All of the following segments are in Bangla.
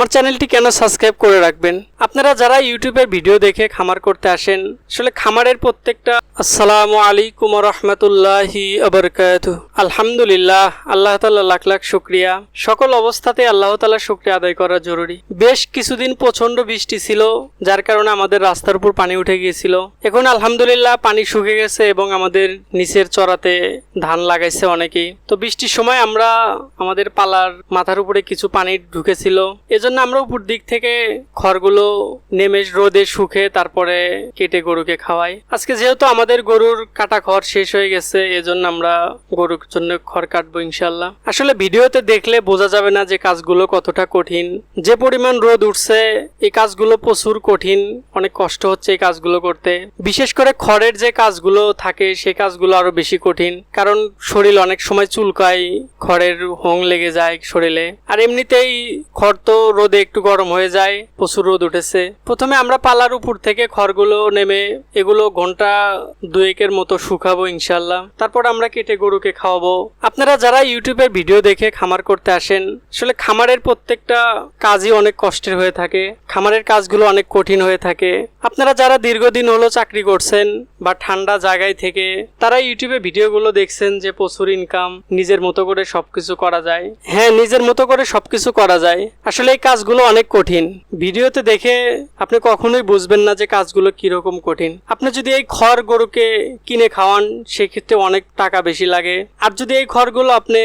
আমার চ্যানেলটি কেন সাবস্ক্রাইব করে রাখবেন? আপনারা যারা ইউটিউবের ভিডিও দেখে খামার করতে আসেন, আসলে খামারের প্রত্যেকটা আসসালামু আলাইকুম রহমতুল্লাহি আবরকাত আলহামদুলিল্লাহ, আল্লাহ তালা লাখ লাখ শুক্রিয়া। সকল অবস্থাতে আল্লাহ তালা শুক্রিয়া আদায় করা জরুরি। বেশ কিছুদিন প্রচণ্ড বৃষ্টি ছিল, যার কারণে আমাদের রাস্তার উপর পানি উঠে গিয়েছিল। এখন আলহামদুলিল্লাহ পানি শুকে গেছে এবং আমাদের নিচের চড়াতে ধান লাগাইছে অনেকেই। তো বৃষ্টির সময় আমরা আমাদের পালার মাথার উপরে কিছু পানি ঢুকেছিল। এজন্য আমরা উপর দিক থেকে খড়গুলো নেমে রোদে শুকে তারপরে কেটে গরুকে খাওয়াই। আজকে যেহেতু আমাদের গরুর কাটা খড় শেষ হয়ে গেছে, এজন্য আমরা গরুর জন্য খড় কাটবো ইনশাল্লাহ আসলে ভিডিওতে দেখলে বোঝা যাবে না যে কাজগুলো কতটা কঠিন। যে পরিমাণ রোদ উঠছে, এই কাজগুলো প্রচুর কঠিন, অনেক কষ্ট হচ্ছে এই কাজগুলো করতে। বিশেষ করে খড়ের যে কাজগুলো থাকে, সেই কাজগুলো আরও বেশি কঠিন, কারণ শরীর অনেক সময় চুলকায়, খড়ের হোং লেগে যায় শরীরে। আর এমনিতেই খড় তো রোদে একটু গরম হয়ে যায়, প্রচুর রোদ উঠেছে। প্রথমে আমরা পালার উপর থেকে খড়গুলো নেমে, এগুলো ঘণ্টা দুয়েকের মতো শুকাবো ইনশাল্লাহ তারপর আমরা কেটে গরুকে খাওয়াবো। আপনারা যারা ইউটিউবের ভিডিও দেখে খামার করতে আসেন, আসলে খামারের প্রত্যেকটা কাজই অনেক কষ্টের হয়ে থাকে। খামারের কাজগুলো অনেক কঠিন হয়ে থাকে। আপনারা যারা দীর্ঘদিন হলো চাকরি করছেন বা ঠান্ডা জায়গায় থেকে, তারা ইউটিউবে ভিডিওগুলো দেখছেন যে প্রচুর ইনকাম নিজের মতো করে সবকিছু করা যায়। হ্যাঁ নিজের মতো করে সবকিছু করা যায়। আসলে এই কাজগুলো অনেক কঠিন। ভিডিওতে দেখে আপনি কখনোই বুঝবেন না যে কাজগুলো কীরকম কঠিন। আপনি যদি এই খড় গরুকে কিনে খাওয়ান, সেক্ষেত্রে অনেক টাকা বেশি লাগে। আর যদি এই খড়গুলো আপনি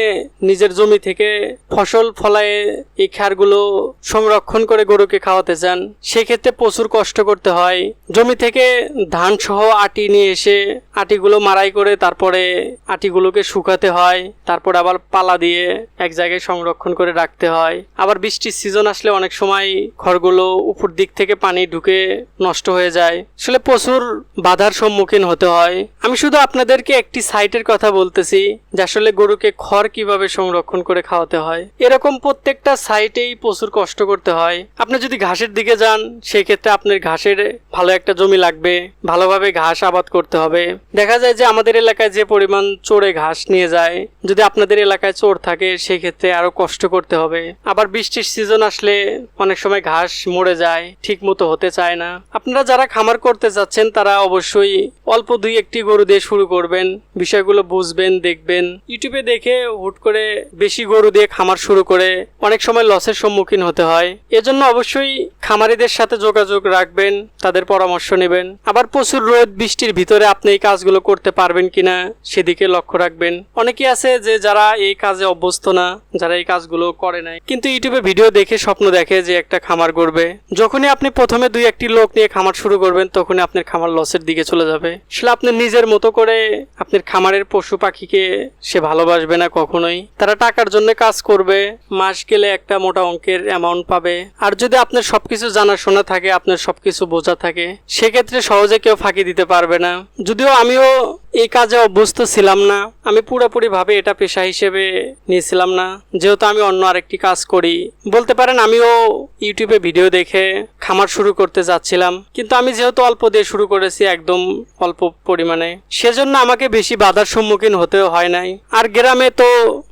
নিজের জমি থেকে ফসল ফলায়ে এই খারগুলো সংরক্ষণ করে গরুকে খাওয়াতে চান, সেক্ষেত্রে প্রচুর কষ্ট করতে হয়। জমি থেকে ধান সহ আটি নিয়ে এসে আটিগুলো মারাই করে তারপরে আটিগুলোকে শুকাতে হয়, তারপর আবার পালা দিয়ে এক জায়গায় সংরক্ষণ করে রাখতে হয়। আবার বৃষ্টির সিজন আসলে অনেক সময় খড়গুলো উপর দিক থেকে পানি ঢুকে নষ্ট হয়ে যায়। আসলে প্রচুর বাধার সম্মুখীন হতে হয়। আমি শুধু আপনাদেরকে একটি সাইটের কথা বলতেছি, যে আসলে গরুকে খড় কীভাবে সংরক্ষণ করে খাওয়াতে হয়। এরকম প্রত্যেকটা সাইটেই প্রচুর কষ্ট করতে হয়। আপনি যদি ঘাসের দিকে যান সেই ক্ষেত্রে আপনার ঘাসের ভালো একটা জমি লাগবে। ভালোভাবে ঘাস আবাদ করতে হবে। দেখা যায় যে আমাদের এলাকায় যে পরিমাণ চোরে ঘাস নিয়ে যায়, যদি আপনাদের এলাকায় চোর থাকে সেই ক্ষেত্রে আরও কষ্ট করতে হবে। আবার বৃষ্টির সিজন আসলে অনেক সময় ঘাস মরে যায় ঠিক মতো হতে চায় না। আপনারা যারা খামার করতে যাচ্ছেন, তারা অবশ্যই অল্প দুই একটি গরু দিয়ে শুরু করবেন, বিষয়গুলো বুঝবেন, দেখবেন। ইউটিউবে দেখে হুট করে বেশি গরু দিয়ে খামার শুরু করে অনেক সময় লসের সম্মুখীন হতে হয়। এজন্য অবশ্যই খামারিদের সাথে যোগাযোগ রাখবেন, তাদের পরামর্শ নেবেন। আবার প্রচুর রোদ, বৃষ্টির ভিতরে আপনি এই কাজগুলো করতে পারবেন কিনা সেদিকে লক্ষ্য রাখবেন। অনেকে আছে যে যারা এই কাজে অভ্যস্ত না, যারা এই কাজগুলো করে নাই। কিন্তু ইউটিউবে ভিডিও দেখে স্বপ্ন দেখে যে একটা খামার করবে যখনই আপনি প্রথমে দুই একটি লোক নিয়ে খামার শুরু করবেন, তখনই আপনার খামার লসের দিকে চলে যাবে। আসলে আপনি নিজের মতো করে আপনার খামারের পশু পাখিকে সে ভালোবাসবে না কখনোই। তারা টাকার জন্য কাজ করবে, মাস গেলে একটা মোটা অঙ্কের অ্যামাউন্ট পাবে। আর যদি আপনার সবকিছু জানাশোনা থাকে, আপনার সবকিছু বোঝা থাকে, সেক্ষেত্রে সহজে কেউ ফাঁকি দিতে পারবে না। যদিও আমিও এই কাজে অভ্যস্ত ছিলাম না, আমি পুরোপুরি ভাবে এটা পেশা হিসেবে নিয়েছিলাম না। যেহেতু আমি অন্য আরেকটি কাজ করি। বলতে পারেন, আমিও ইউটিউবে ভিডিও দেখে খামার শুরু করতে যাচ্ছিলাম। কিন্তু আমি যেহেতু অল্প দিয়ে শুরু করেছি, একদম অল্প পরিমাণে। সেজন্য আমাকে বেশি বাধার সম্মুখীন হতে হয় নাই। আর গ্রামে তো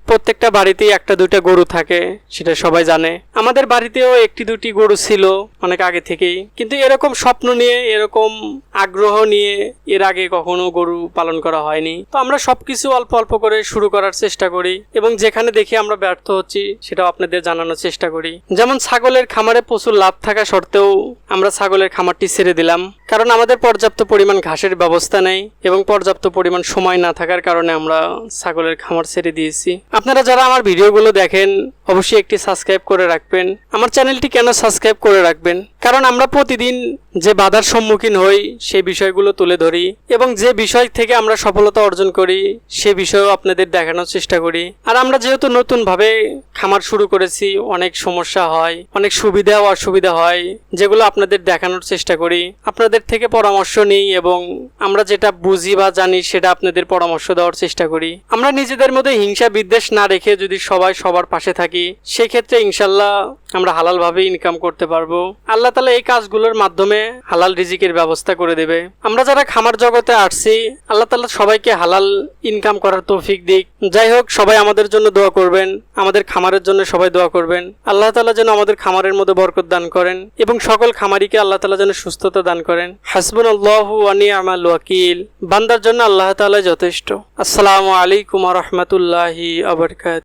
প্রত্যেকটা বাড়িতেই একটা দুইটা গরু থাকে, সেটা সবাই জানে। আমাদের বাড়িতেও একটি দুটি গরু ছিল অনেক আগে থেকেই। কিন্তু এরকম স্বপ্ন নিয়ে, এরকম আগ্রহ নিয়ে এর আগে কখনো গরু পালন করা হয়নি। তো আমরা সবকিছু অল্প অল্প করে শুরু করার চেষ্টা করি এবং যেখানে দেখি আমরা ব্যর্থ হচ্ছি, সেটাও আপনাদের জানানোর চেষ্টা করি। যেমন ছাগলের খামারে প্রচুর লাভ থাকা সত্ত্বেও আমরা ছাগলের খামারটি ছেড়ে দিলাম। কারণ আমাদের পর্যাপ্ত পরিমাণ ঘাসের ব্যবস্থা নেই এবং পর্যাপ্ত পরিমাণ সময় না থাকার কারণে আমরা ছাগলের খামার ছেড়ে দিয়েছি। আপনারা যারা আমার ভিডিওগুলো দেখেন, অবশ্যই একটি সাবস্ক্রাইব করে রাখবেন। আমার চ্যানেলটি কেন সাবস্ক্রাইব করে রাখবেন? কারণ আমরা প্রতিদিন যে বাধার সম্মুখীন হই সেই বিষয়গুলো তুলে ধরি এবং যে বিষয় থেকে আমরা সফলতা অর্জন করি, সে বিষয়েও আপনাদের দেখানোর চেষ্টা করি। আর আমরা যেহেতু নতুনভাবে খামার শুরু করেছি, অনেক সমস্যা হয়, অনেক সুবিধা ও অসুবিধা হয়, যেগুলো আপনাদের দেখানোর চেষ্টা করি। আপনাদের থেকে পরামর্শ নিই এবং আমরা যেটা বুঝি বা জানি, সেটা আপনাদের পরামর্শ দেওয়ার চেষ্টা করি। আমরা নিজেদের মধ্যে হিংসা বিদ্বেষ না রেখে যদি সবাই সবার পাশে থাকি, সেক্ষেত্রে ইনশাল্লাহ আমরা হালালভাবে ইনকাম করতে পারব। আল্লাহ তালা এই কাজগুলোর মাধ্যমে হালাল রিজিকের ব্যবস্থা করে দেবে। আমরা যারা খামার জগতে আসছি, আল্লাহ তালা সবাইকে হালাল ইনকাম করার তৌফিক দিক। যাই হোক, সবাই আমাদের জন্য দোয়া করবেন, আমাদের খামারের জন্য সবাই দোয়া করবেন। আল্লাহ তালা যেন আমাদের খামারের মধ্যে বরকত দান করেন এবং সকল খামারিকে আল্লাহ তালা যেন সুস্থতা দান করেন। হাসবুন আল্লাহ আনি আমাল ওয়াকিল। বান্দার জন্য আল্লাহ তালা যথেষ্ট। আসসালামু আলাইকুম রহমতুল্লাহি আবরকাত